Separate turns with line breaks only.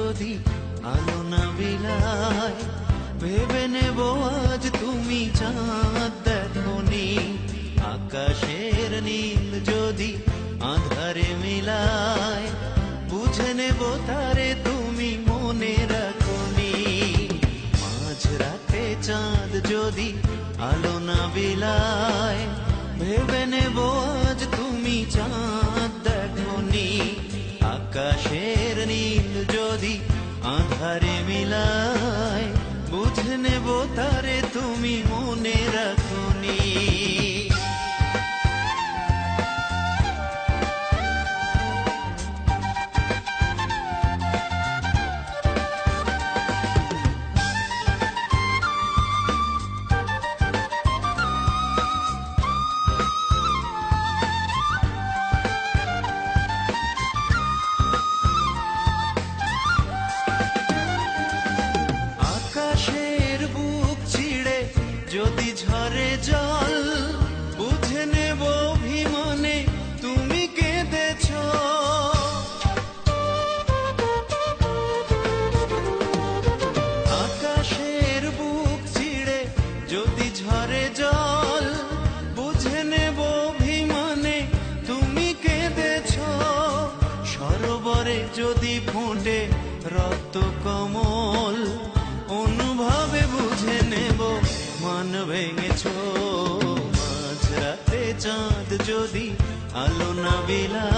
যদি আলো না বিলায়, ভেবে নেব আজ তুমি চাঁদ দেখনি আকাশের নীল যদি আধারে মিলায়, বুঝে নেব তারে তুমি মনে রাখনি মাঝ রাতে চাঁদ যদি আলো না বিলায় যদি আধারে মিলায় ঝরে জল, বুঝে নেব অভিমানে তুমি কেঁদেছ। আকাশের বুক ছিঁড়ে যদি ঝরে জল, বুঝে নেব অভিমানে তুমি কেঁদেছ। সরোবরে যদি ফোটে রক্ত কমল ভেঙেছ মাঝ রাতে চাঁদ যদি আলো না বিলা